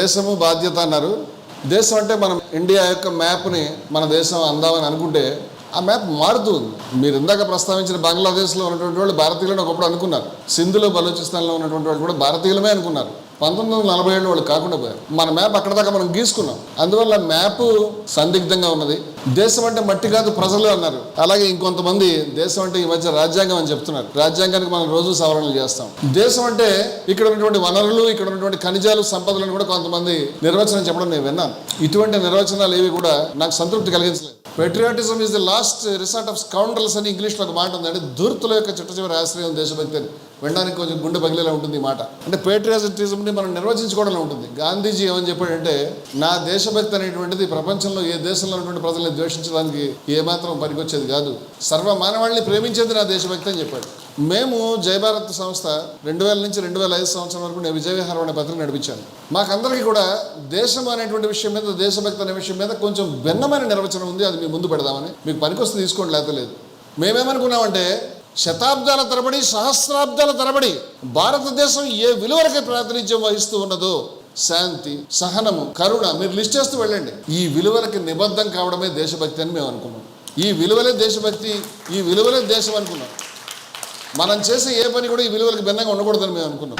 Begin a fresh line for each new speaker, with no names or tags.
దేశము బాధ్యత అన్నారు. దేశం అంటే మనం ఇండియా యొక్క మ్యాప్ని మన దేశం అందామని అనుకుంటే ఆ మ్యాప్ మారుతుంది మీరు ఇందాక ప్రస్తావించిన బంగ్లాదేశ్లో ఉన్నటువంటి వాళ్ళు భారతీయులను ఒకప్పుడు అనుకున్నారు. సింధులో బలూచిస్తాన్లో ఉన్నటువంటి వాళ్ళు కూడా భారతీయులమే అనుకున్నారు. పంతొమ్మిది వందల నలభై ఏళ్ళు వాళ్ళు కాకుండా పోయారు. మన మ్యాప్ అక్కడ దాకా మనం గీసుకున్నాం. అందువల్ల మ్యాప్ సందిగ్ధంగా ఉన్నది. దేశం అంటే మట్టి కాదు ప్రజలు అన్నారు. అలాగే ఇంకొంతమంది దేశం అంటే ఈ మధ్య రాజ్యాంగం అని చెప్తున్నారు. రాజ్యాంగానికి మనం రోజు సవరణలు చేస్తాం. దేశం అంటే ఇక్కడ ఉన్నటువంటి వనరులు ఇక్కడ ఉన్నటువంటి ఖనిజాలు సంపదలను కూడా కొంతమంది నిర్వచనం చెప్పడం నేను విన్నాను. ఇటువంటి నిర్వచనాలు ఏవి కూడా నాకు సంతృప్తి కలిగించలేదు. Patriotism is the last resort of scoundrels అని ఇంగ్లీష్లో ఒక మాట ఉందండి. దుర్తుల యొక్క చిట్ట చివరి ఆశ్రయం దేశభక్తి అని. వినడానికి కొంచెం గుండె పగిలేలా ఉంటుంది ఈ మాట. అంటే పేట్రియాటిజంని మనం నిర్వచించుకోవడంలో ఉంటుంది. గాంధీజీ ఏమని చెప్పాడంటే నా దేశభక్తి అనేటువంటిది ప్రపంచంలో ఏ దేశంలో ఉన్నటువంటి ప్రజల్ని ద్వేషించడానికి ఏమాత్రం పనికొచ్చేది కాదు. సర్వ మానవాళిని ప్రేమించేది నా దేశభక్తి అని చెప్పాడు. మేము జయభారత్ సంస్థ రెండు వేల నుంచి రెండు వేల ఐదు సంవత్సరం వరకు నేను విజయవిహారం అనే పత్రిక నడిపించాను. మాకందరికీ కూడా దేశం అనేటువంటి విషయం మీద దేశభక్తి అనే విషయం మీద కొంచెం భిన్నమైన నిర్వచనం ఉంది. అది మీ ముందు పెడదామని. మీకు పనికొస్తే తీసుకోండి లేకపోతే లేదు. మేమేమనుకున్నామంటే శతాబ్దాల తరబడి సహస్రాబ్దాల తరబడి భారతదేశం ఏ విలువలకి ప్రాతినిధ్యం వహిస్తూ ఉన్నదో శాంతి సహనము కరుణ మీరు లిస్ట్ చేస్తూ వెళ్ళండి. ఈ విలువలకి నిబద్ధం కావడమే దేశభక్తి అని మేము అనుకున్నాం. ఈ విలువలే దేశభక్తి ఈ విలువలే దేశం అనుకున్నాం. మనం చేసే ఏ పని కూడా ఈ విలువలకు భిన్నంగా ఉండకూడదని మేము అనుకున్నాం.